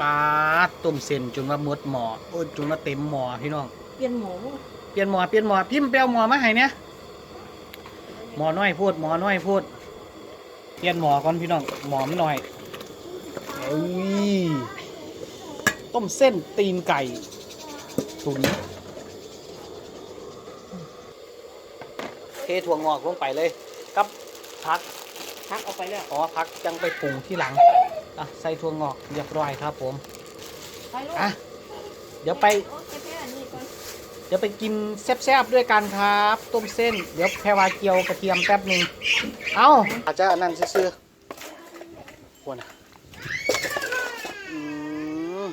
ปลาต้มเส้นจนว่าหมดหม้อโอ้ยจนว่าเต็มหม้อพี่น้อง เปลี่ยนหมูเปลี่ยนหม้อเปลี่ยนหม้อพิมพ์ไปเอาหม้อมาให้เนี่ยหม้อน้อยโพูดหม้อน้อยโพูดเปลี่ยนหม้อก่อนพี่น้องหม้อมันน้อยเอ้ยต้มเส้นตีนไก่ตุ๋นเทถั่วงอกลงไปเลย กับผักพักเอาไปแล้วอ๋อพักยังไปปรุงที่หลัง อะใส่ถั่วงอกเรียบร้อยครับผมไปลูกอะเดี๋ยวไป โอ้แค่อันนี้ก่อนเดี๋ยวไปกินแซ่บๆด้วยกันครับ ต้มเส้น เดี๋ยวแพรวาเกียวกระเทียมแป๊บหนึ่งเอาอาจจะอันนั้นซื้อๆควรนะอืม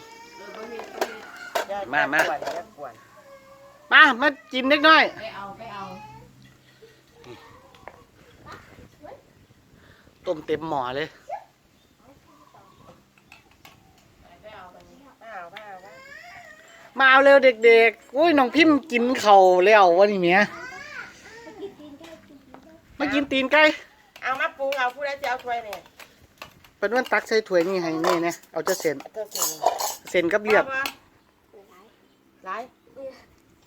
มามากวนอย่ากวนมา มากินเล็กน้อย ไปเอาไปเอาต้มเต็มหม้อเลย ไปเอาไปไม่เอาไม่เอาไม่ มา เอาเร็วเด็กๆอุ้ยน้องพิมพ์กินเข่าวแล้ววันนี้เมียมากินตีนไก่เอามาปรุงเอาผู้ใดจะเอาถ้วยเนี่ยเป็นวันตักใส่ถ้วยนี่ให้นี่นะเอาจะเส้นเธอสิเส้นกับเลือดหลาย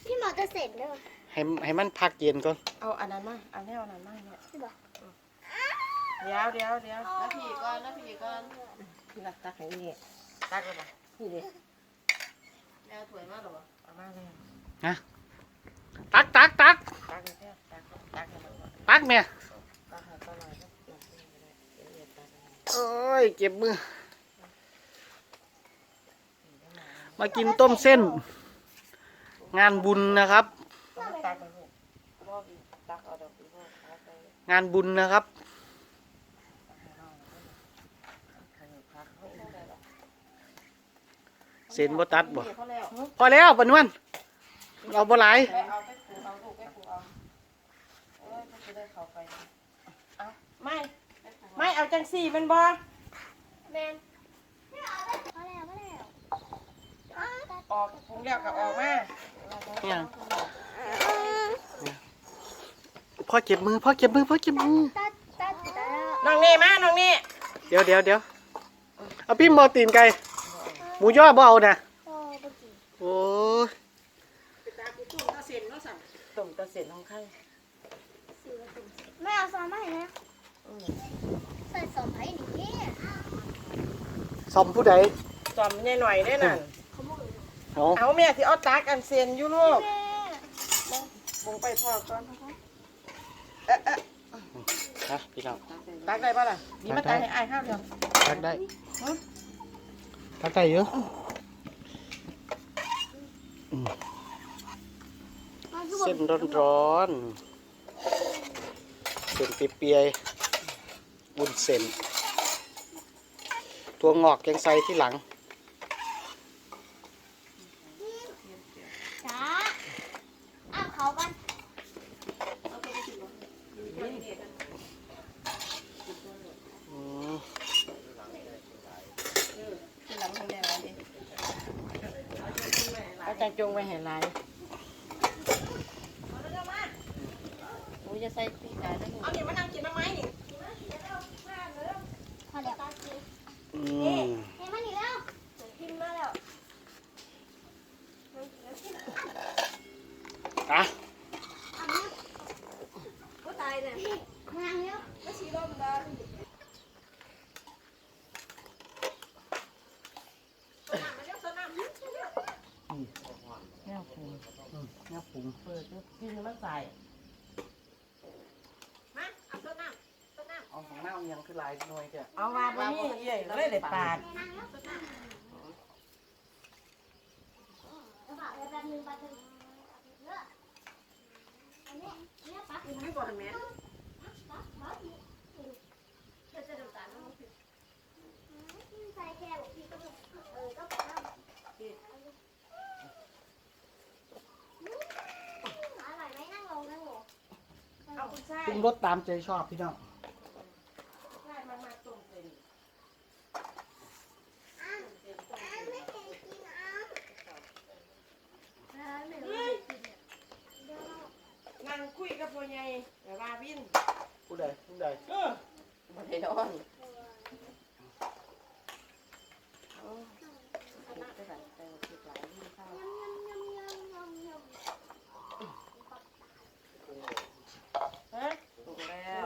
พี่หมอจะเสร็จแล้วให้ให้มันพักเย็นก่อนเอาอันนั้นมาอันนี้เอาอันนั้นมาเนี่ยใช่ปะเดี๋ยวเดี๋ยวเดี๋ยวน้าผีก่อนน้าผีก่อนนักตักให้นี่ตักเลยป่ะนี่ดิ แล้วถ้วยมาหรอเอามาเลยตักตักตักตักเลยแค่ตักตักให้มันก่อนตักแม่ตักให้ก็หน่อยก็เดี๋ยวกินไปเลยเดี๋ยวเดี๋ยวตักให้มันโอ้ยเก็บมือ มากินต้มเส้น งานบุญนะครับ ต้องตักไปลูกรอบอีกตักเอาดอกอีกพวกตักไป งานบุญนะครับ เส้นบ่ตัดบ่เขาแล้วพอแล้วปะนวลเราบ่หลายไปเอาไปปลูกเอาลูกไปปลูกเอาโอ้ยมันจะได้เข้าไปเอาไม่ไม่เอาจังสี่มันบ่แมนพอแล้วพอแล้วออกปรุงแล้วก็ออกมาเนี่ยพ่อเก็บมือพ่อเก็บมือพ่อเก็บมือตัดตัดตัดแล้วน้องนี่มาน้องนี่เดี๋ยวเดี๋ยวเดี๋ยวเอาพี่มอตีนไก่ หมูย่อบ่เอานะโอ้ปกิโอ้ยต้มตะเสร็จน้องไข่ไม่เอาซอมมาให้นะใส่ซอมไผ่หนีซ่อมผู้ใดจอมใหญ่หน่อยได้นั่นเอาเอาแม่ที่เอาตักอันเซียนอยู่ลูกแม่ปรุงไปทอดก่อนเอ๊ะเอ๊ะฮะพี่น้องตักได้ป่ะล่ะนี่มาตักให้อ้ายข้าวเดียวตักได้ ตักได้เยอะมันคือเส้นร้อนๆเส้นเปียยๆบุญเส้น ตัวงอกยังใส่ที่หลัง จ้าอ้าวเขากัน อืม เอาใจจงไว้ให้หลายโอ้ยจะ ใส่ปีกไก่ได้เอานี่มานั่งกินน้ำไม้นี่พอแล้วอืมเฮ้ยมาหนีแล้วพิมพ์มาแล้วอะก็ตายเลยมาแล้วไม่ชีลมดาแม่ปรุงแม่ปรุงเปิดดูกินมันใส่มาเอาต้นน้ำต้นน้ เอาของหน้ายังคือลายหน่วยเถอะำเอามาบ่มีเอี่ยเลยได้ปาดนั่งแล้วกระเป๋าแป๊บนึงแป๊บนึงเลือกอันนี้เนี่ยปั๊บไม่บ่ทันแม่ใส่แค่บอกพี่ก็เออก็ไปนั่งอร่อยไหมนั่งลงนั่งลงเอาคุณชายปรุงรสตามใจชอบพี่น้อง อน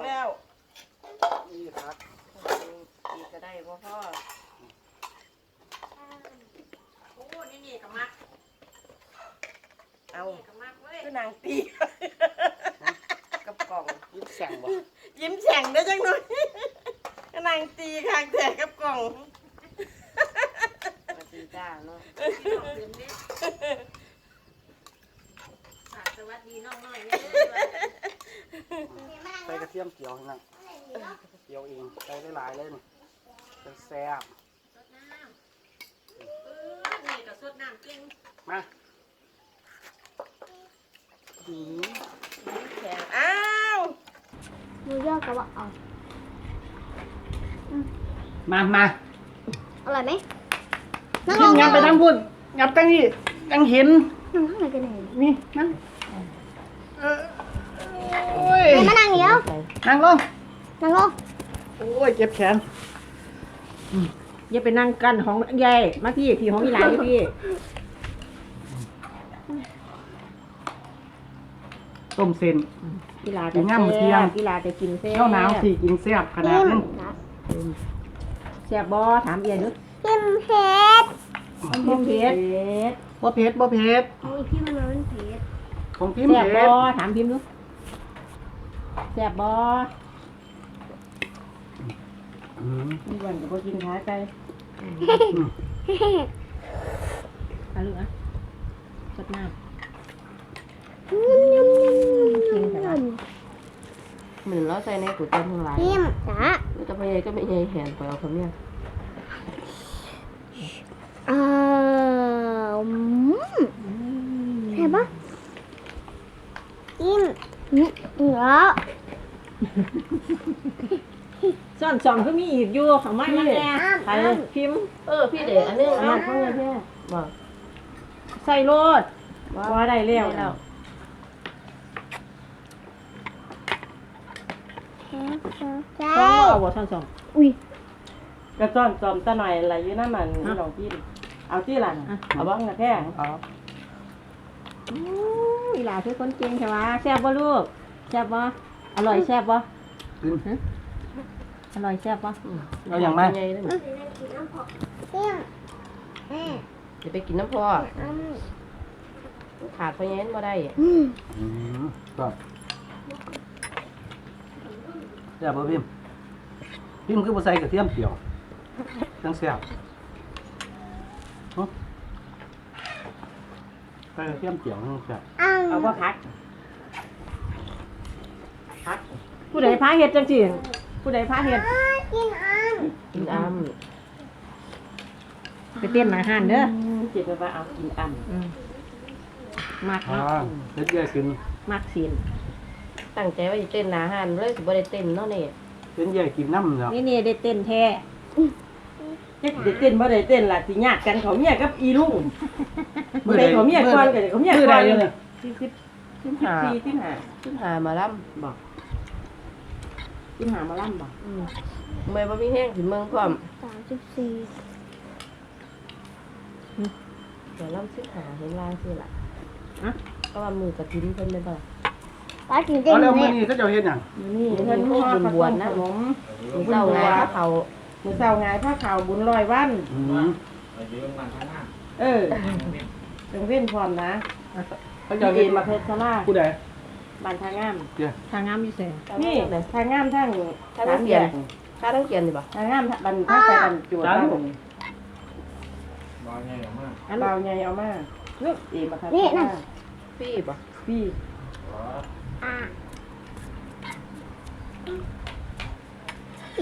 แล้วนี่ครับนี่ก็ได้เพราะพ่อโอ้นี่นี่กับมักเอาก็อนางตีกับกล่องยิ้มแฉ่งบ่ยิ้มแฉ่งได้จังหน่อย นางตีคางแตกกับกล่องมาตีจ้าเนาะสวัสดีน้องน้อยใส่กระเทียมเจียวให้นั่งเจียวเองใส่ได้หลายเลยนี่เป็นแซ่บนี่ก็สดน้ำเก่งมาหืมแข็งอ้าวมือย่อกับว่าเอา มามาอร่อยไหมกินงับไปทั้งพุ่นงับตั้งนี่ยังเห็น นั่งข้างในกันไหนนี่นั่งเออโอ้ยมานั่งเดี๋ยวนั่งลงนั่งลงโอ้ยเจ็บแขนอย่าไปนั่งกันของยายมาพี่พี่ของอีหลานอยู่พี่ต้มเส้น อีหลากินย่ำหมูเทียมอีหลาจะกินเส้นข้าวหนาวสี่กินแซ่บขนาดนั้น แซ่บบ่ถามเอียนึกพิมเพชรพิมเพชรบ่เผ็ดบ่เผ็ดโอ้ยพี่มันมันเพชรของพิมพ์แซ่บเผ็บ่ดถามพิมพ์ดูแซ่บบ่อืมมีวันก็บ่กินขาไก่อืมเอาลูกอะสดน้เหมือนเราใส่ในก๋วยเตี๋ยวทั้งหลายพิมจ้า มันจะไปยังก็ไม่ยังแหนไปเอาคำเนี้ยอ้าวอืมเห็นปะพิมอืมเหรอำซ่อนสองก็มีอีกอยู่ของมันมาแน่ใครพิมพ์เออพี่เด็กอันนี้อ่าอะเขาไงแท้บอกใส่โลดว่าได้แล้วได้แล้ว ใช่ ต้องเอาบ่ซ่อนสอง อุ้ยกระจ้อนจอมตะหน่อยอะไรอยู่นั่นมันนี่ลองกินเอาที่หลังเอาบ้างนะแค่เอาอู้อีหลาคือคนเก่งใช่ไหมแซ่บบ่ลูกแซ่บบ่อร่อยแซ่บบ่กิน อร่อยแซ่บบ่เอาอย่างไร ไงนั่นพิมแม่จะไปกินน้ำพออืมขาดเพราะงั้นบ่ได้อืมอืม ก็แซ่บบ่พิมพ์พิมพ์คือบ่ใส่กระเทียมเจียวจังแซ่บหึใส่กระเทียมเจียวจังแซ่บอ้าวเอาบ่พักพักผู้ใดพาเฮ็ดจังซี่ผู้ใดพาเฮ็ดกินอ้ามกินอ้ำไปเต้นอาหารเด้อจิตไปว่าเอากินอ้ำอืมมักอ่าเนาะเฮ็ดใหญ่ขึ้นมักศีล ตั้งใจว่าจะเต้นหนาหันเลยสิบ่ได้เต้นเนาะนี่เป็นใหญ่กินน้ำเนาะนี่นี่ได้เต้นแท้ได้เต้นบ่ได้เต้นล่ะสิญาติกันเขาเมียกับอีลุงบ่ได้เขาเมียก่อนก็ได้เขาเมียมื้อก่ใดอนเดี๋ยวนี้สิบสิบสิบสี่สิบห้าขึ้นหามาล่บอกสิบห้ามาล่ำบอกำอืมเมื่อบ่มีแห้งถึงเมืองพร้อมสามสิบสี่เดี๋ยวล่ำสิหาเห็นลางสิล่ะอะก็ว่ามือกระทิ้นเพิ่นได้บ่ล่ะ ป้ากินเต็มเอาแล้วเลมื้อยนี้เขาเจ้าเฮ็ดหยังนี่เพิ่เพิ่นนให้ทอดบุญขบวชนนะขนมมื้อเช้าไงพระเขามื้อเช้าไงผ้าขาวบุญลอยวัน อืมเออเป็นเว้นพร้อมนะเขาเจ้าเจ้าเอ็เฮ็ดนมามาเพชรสลาผู้ใดบ้านทางงามเดี๋ยวทางงามอยู่แสนี่ทางงามทางถ้าต้องเปลี่ยนถ้าต้องเปลี่ยนดิบ่ทางงามบันทางไปบันจวดจ้าบ้านผมอันเบาใหญ่เอามาลูกเอ็นมาทางนี่นั่นพี่บ่พี่อะ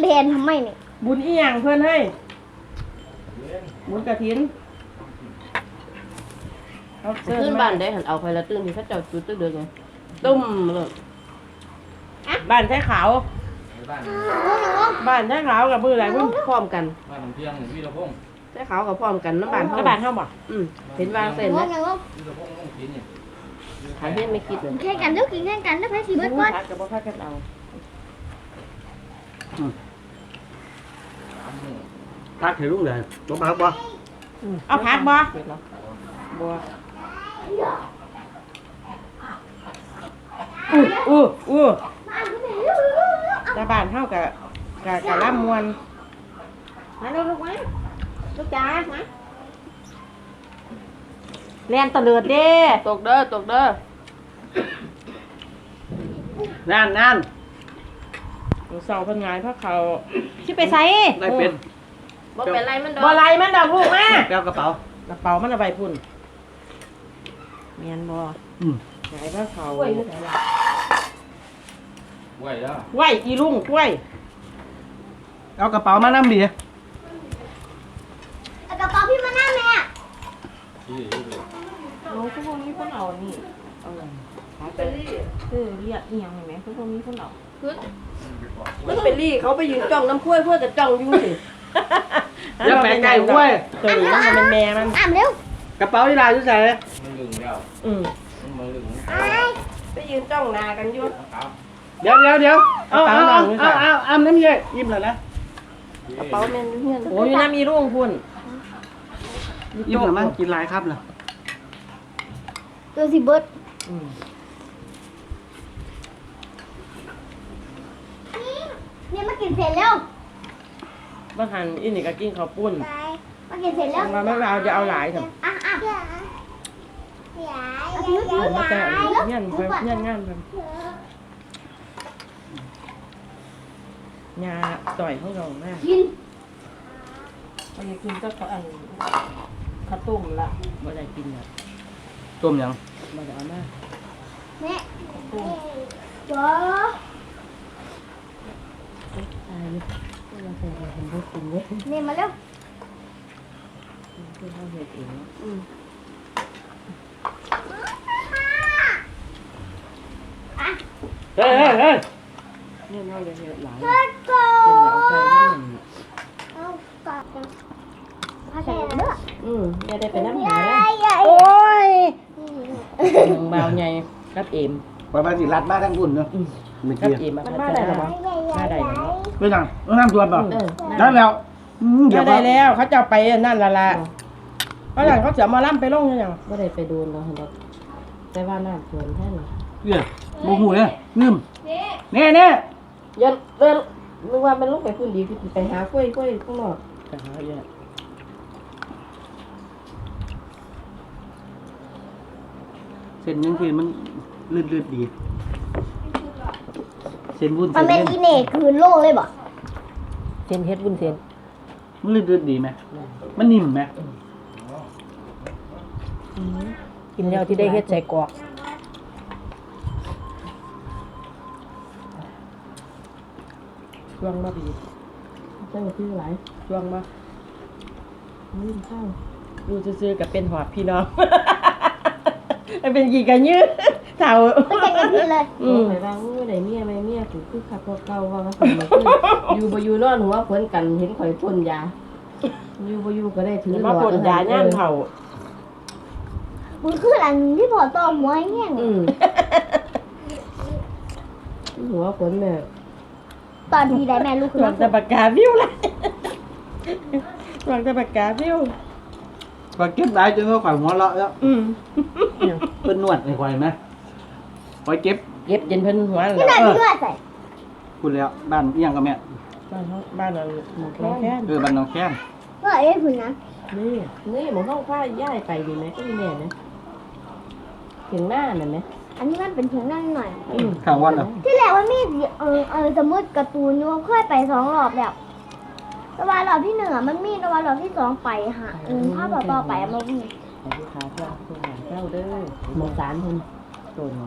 เรียนทำไมเนี่ยบุญอีหยังเพิ่นให้บุญกระถินเขาเชิญขึ้นมาบ้านได้หันเอาไปละตื่นที่เขาเจ้าจุดตึกเด้อไงตุ้มเลยบ้านใช้ขาวบ้านใช้ขาวกับมืออะไรมึงพร้อมกันบ้านของเพียงหรือพี่ตะพงษ์ใช้ขาวกับพร้อมกันน้ำบานแล้เฮาวบ้านเข้าบ่อืมเห็นวางเส้นงไหมงงงพี่ตะพงษ์ต้องกินเนี่ย หาเห็นไม่คิดเลยแข่งกันเด้อกินแข่งกันเด้อไปสิเบิดก่อนพักกับบ่พักกันเอาพักให้ลุงได้บ่พักบ่เอาพักบ่เสร็จแล้วบ่อู้อู้อู้แต่บ้านเฮากับกับกับล่ำมวนมาลูกลูกมาลูกจ๋ามา เรียนตะเลิดเด้ตกเด้อ ตกเด้อ นั่นนั่นเสาเพันงายพระเขาที่ไปใส่ได้เป็นบ่เป็นไรมันดอกบ่ไรมันดอกลูกแม่แป้วกระเป๋ากระเป๋ามันเอาไปพุ่นเมียนบ่อืมงายพระเขาไหวแล้วไหวอีลุงกล้วยเอากระเป๋ามานั่งดิเอากระเป๋าพี่มาหน้า แม่ที่ที่ที่โอ้พวกนี้คนเอานี่เอาเลยคือเรียกอีหยังนี่แหมพวกนี้คนเอาคือมันเป็นลี่เขาไปยืนจ้องน้ำกล้วยเพื่อจะจ้องอยู่สิอย่าไปใกล้กล้วยตัวนี้มันเป็นแม่มันอ่านเร็วกระเป๋าที่ลายอยู่ใส่มันลึงแล้วอืมมันลึงไปยืนจ้องหนากันอยู่ครับเดี๋ยวเดี๋ยวเดี๋ยวเอากระเอาเป๋าเอาหนังเอาเอาเอาน้ำเย่ยิ้มแล้วนะกระเป๋าแม่นเฮียนโอ้ยน้ำมีรุ่งพุ่น ยิ้มแล้วมั้งกินหลายครับเหรอตัวสิเบิร์ดอืมเนี่ยมากินเสร็จแล้วบางหันอินี่ก็กินข้าวปุ้นมากินเสร็จแล้วมาไม่เอาจะเอาหลายเถอะ อะอะผมมาแต่เงี้ยนไปเงี้ยนงานไปยาต่อยเขาลงแม่กินมันจะกินก็อัน ข้าวต้มละไม่ได้กินอะต้มยังไม่ได้เอามาแม่จ้าตายเลยเราใส่ไปเห็นบุกินเลยเนี่ยมาเร็วคือเขาเห็ดเองเฮ้ยเฮ้ยเฮ้ยเนี่ยเราเลยเห็ดหลายเฮ้ยโกเป็นแบบเอาใส่นั่นเอากลับกัน พาใส่เด้ออืมอย่าได้ไปน้ำหาใหเลญ่ยใหญ่โอ้ยเบาใหญ่กับเอ็มปล่อยไปสิรัดมาทั้งพุ่นเนาะไม่กับเกี่ยวเอ็มมันมาได้หรอปะมาได้ไหมไม่ยังต้องน้ำตัวเปล่าเออได้แล้วอืมเดี๋ยมาวได้ว่าแล้ว เขาจะเอาไปนั่นละละเพราะหลังเขาจะเอามาล่ำไปลงยังบ่ได้ไปโดนเราเห็นดอกแต่ว่าน้ำท่วมแท้เลยเนี่ยโมโหเนี่ยนิ่มเน่เน่ยันเดินนึกว่ามันลงไปพุ่นดีคือไปหากล้วยกล้วยข้างนอก จะหาเยอะ ส้นยังคือมันลื่นลื่นๆดี เส้นวุ้นมันเส้นเป็นเล่นอีเน่คือโล่งเลยบ่เส้นเฮ็ดวุ้นเส้นมันลื่นลื่นๆดีไหมมันนิ่มไหมกินแล้วที่ได้เฮ็ดใส่กรอกช่วงมาดีเจ้าชื่อหลายช่วงมานี่ข้าวดูซื่อๆกับเป็นหอดพี่น้อง เป็นกี่กันยืดเท่าไม่ใช่กันทีเลยอืมไปว่าโอ้ยได้เมียไหมเมียกูคือขับรถเก่าว่าว่าคนมาคืออยู่บ่อยู่นอนหัวเพิ่นกันเห็นข่อยพ่นยา อยู่บ่อยู่ก็ได้ถือหลมาอดปนยาย่านเท่ามันคืออันที่พอต่อหัวแห้งอืมหัวฝนแม่ตอนที่ได้แม่ลูกคือหลังจะปากกาวิวเลยหลังจะปากกาวิว พอเก็บได้จนเขาข่อยหัวเราะแล้วอืมเป็นนวดในข่อยไหมข่อยเก็บเก็บเย็นเพิ่นหัวที่แล้วไหนเลือดใส่คุณแล้วบ้านเอียงกับแม่บ้านเขาบ้านเราหมดแล้วแค่เออบ้านน้องแค้นเลือดเอ้ยคุณนะนี่นี่หมองเข้าผ้าย้ายไปดีไหมก็มีแม่นะถึงหน้าน่ะไหมอันนี้มันเป็นเพียงนั่งหน่อยอืมข้างวันเหรอที่แรกว่ามีเออเออสมมติการ์ตูนนี่ว่าเคยไปสองรอบแล้ว ตะวันหลอดที่หนึ่งอะมันมีตะวันหลอดที่สองไปหาเออภาพต่อๆไปอะมันมีขอที่ขาเจ้าตัวหางเจ้าเด้อหมอสารคนตัวนี้